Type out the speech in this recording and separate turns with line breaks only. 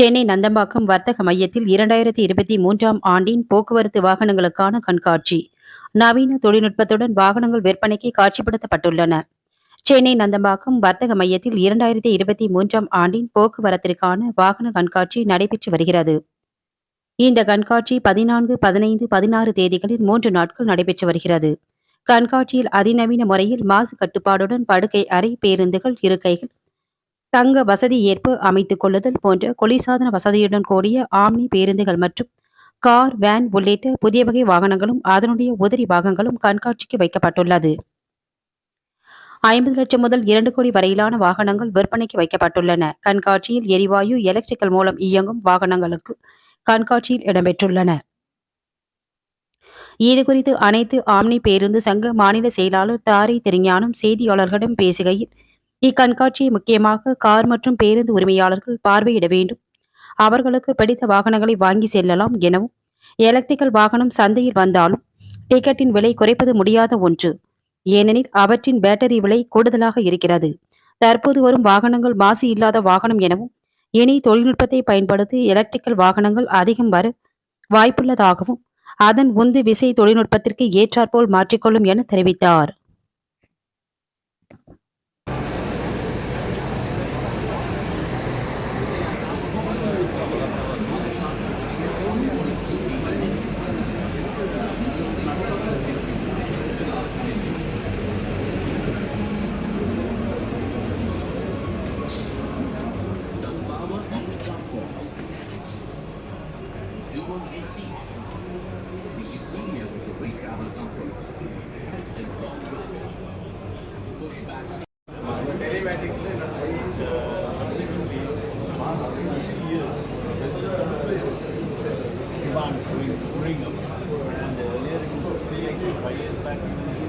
சென்னை நந்தம்பாக்கம் வர்த்தக மையத்தில் இரண்டாயிரத்தி இருபத்தி மூன்றாம் ஆண்டின் போக்குவரத்து வாகனங்களுக்கான கண்காட்சி. நவீன தொழில்நுட்பத்துடன் வாகனங்கள் விற்பனைக்கு காட்சிப்படுத்தப்பட்டுள்ளன. சென்னை நந்தம்பாக்கம் வர்த்தக மையத்தில் இரண்டாயிரத்தி இருபத்தி மூன்றாம் ஆண்டின் போக்குவரத்திற்கான வாகன கண்காட்சி நடைபெற்று வருகிறது. இந்த கண்காட்சி பதினான்கு பதினைந்து பதினாறு தேதிகளில் மூன்று நாட்கள் நடைபெற்று வருகிறது. கண்காட்சியில் அதிநவீன முறையில் மாசு கட்டுப்பாடுடன் படுக்கை அறை பேருந்துகள் இருக்கைகள் தங்க வசதி ஏற்பு அமைத்துக் கொள்ளுதல் போன்ற குளிர்சாதன வசதியுடன் கூடிய ஆம்னி பேருந்துகள் மற்றும் கார் வேன் உள்ளிட்ட புதிய வகை வாகனங்களும் அதனுடைய உதிரி பாகங்களும் கண்காட்சிக்கு வைக்கப்பட்டுள்ளது. ஐம்பது லட்சம் முதல் இரண்டு கோடி வரையிலான வாகனங்கள் விற்பனைக்கு வைக்கப்பட்டுள்ளன. கண்காட்சியில் எரிவாயு எலக்ட்ரிக்கல் மூலம் இயங்கும் வாகனங்களுக்கு கண்காட்சியில் இடம்பெற்றுள்ளன. இது குறித்து அனைத்து ஆம்னி பேருந்து சங்க மாநில செயலாளர் தாரி திருஞானம் செய்தியாளர்களிடம் பேசுகையில் இக்கண்காட்சியை முக்கியமாக கார் மற்றும் பேருந்து உரிமையாளர்கள் பார்வையிட வேண்டும். அவர்களுக்கு பிடித்த வாகனங்களை வாங்கி செல்லலாம் எனவும் எலக்ட்ரிக்கல் வாகனம் சந்தையில் வந்தாலும் டிக்கெட்டின் விலை குறைப்பது முடியாத ஒன்று. ஏனெனில் அவற்றின் பேட்டரி விலை கூடுதலாக இருக்கிறது. தற்போது வரும் வாகனங்கள் மாசு இல்லாத வாகனம் எனவும் இனி தொழில்நுட்பத்தை பயன்படுத்தி எலக்ட்ரிக்கல் வாகனங்கள் அதிகம் வர வாய்ப்புள்ளதாகவும் அதன் உந்து விசை தொழில்நுட்பத்திற்கு ஏற்றாற்போல் மாற்றிக்கொள்ளும் என தெரிவித்தார்.
on doing. And
uh, earlier it was three, I think five years back,